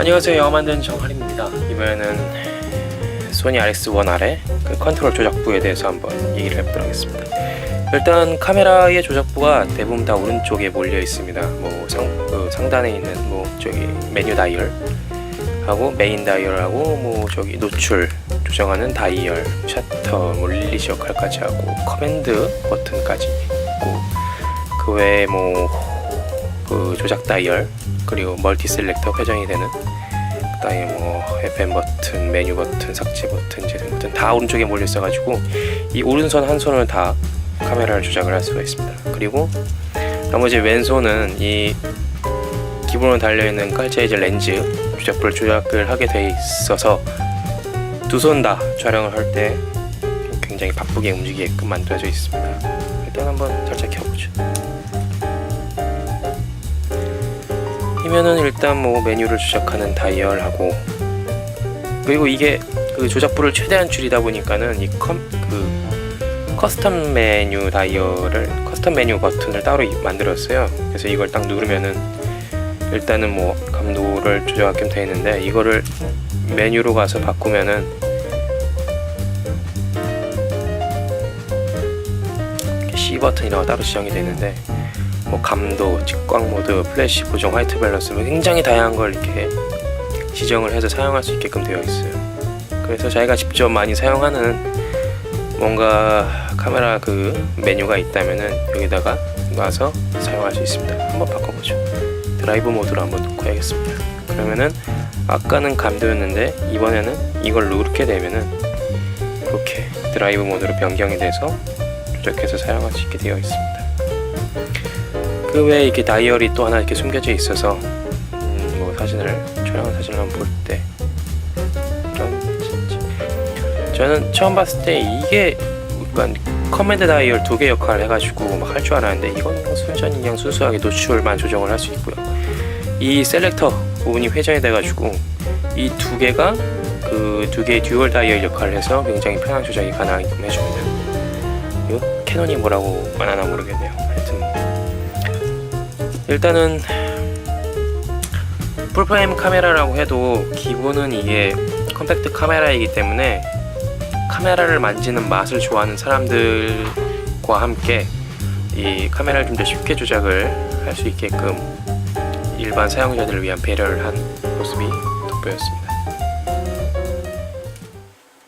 안녕하세요. 영화 만드는 정할입니다. 이번에는 소니 RX1R의 그 컨트롤 조작부에 대해서 한번 얘기를 해보도록 하겠습니다. 일단 카메라의 조작부가 대부분 다 오른쪽에 몰려 있습니다. 뭐 상, 그 상단에 있는 뭐 저기 메뉴 다이얼 하고 메인 다이얼하고 뭐 저기 노출 조정하는 다이얼 셔터 뭐 릴리즈 역할까지 하고 커맨드 버튼까지 있고 그 외에 뭐 그 조작 다이얼 그리고 멀티 셀렉터 회전이 되는 그다음에 뭐 FM 버튼, 메뉴 버튼, 삭제 버튼, 재생 버튼 다 오른쪽에 몰려 있어가지고 이 오른손 한 손을 다 카메라를 조작을 할 수가 있습니다. 그리고 나머지 왼손은 이 기본으로 달려 있는 깔자이즈 렌즈 조작부를 조작을 하게 돼 있어서 두 손 다 촬영을 할 때 굉장히 바쁘게 움직이게끔 만들어져 있습니다. 일단 한번 살짝 켜보죠. 이면은 일단 뭐 메뉴를 조작하는 다이얼하고 그리고 이게 그 조작부를 최대한 줄이다 보니까는 이 컴 그 커스텀 메뉴 다이얼을 커스텀 메뉴 버튼을 따로 이- 만들었어요. 그래서 이걸 딱 누르면은 일단은 뭐 감도를 조정하게 돼 있는데 이거를 메뉴로 가서 바꾸면은 C 버튼이라고 따로 지정이 되는데 뭐 감도, 직광 모드, 플래시 보정, 화이트 밸런스 뭐 굉장히 다양한 걸 이렇게 지정을 해서 사용할 수 있게끔 되어 있어요. 그래서 자기가 직접 많이 사용하는 뭔가 카메라 그 메뉴가 있다면은 여기다가 놔서 사용할 수 있습니다. 한번 바꿔보죠. 드라이브 모드로 한번 놓고 해야겠습니다. 그러면은 아까는 감도였는데 이번에는 이걸 누르게 되면은 이렇게 드라이브 모드로 변경이 돼서 조작해서 사용할 수 있게 되어 있습니다. 그 외에 이렇게 다이얼이 또 하나 이렇게 숨겨져 있어서 음, 뭐 사진을 촬영한 사진을 한번 볼 때 저는 처음 봤을 때 이게 약간 커맨드 다이얼 두 개 역할을 해가지고 막 할 줄 알았는데 이건 그냥 순전히 그냥 순수하게 노출만 조정을 할 수 있고요. 이 셀렉터 부분이 회전이 돼가지고 이 두 개가 그 두 개의 듀얼 다이얼 역할을 해서 굉장히 편한 조작이 가능하게끔 해줍니다. 이거 캐논이 뭐라고 말하나 모르겠네요. 하여튼 일단은 풀프레임 카메라라고 해도 기본은 이게 컴팩트 카메라이기 때문에 카메라를 만지는 맛을 좋아하는 사람들과 함께 이 카메라를 좀 더 쉽게 조작을 할 수 있게끔 일반 사용자들을 위한 배려를 한 모습이 돋보였습니다.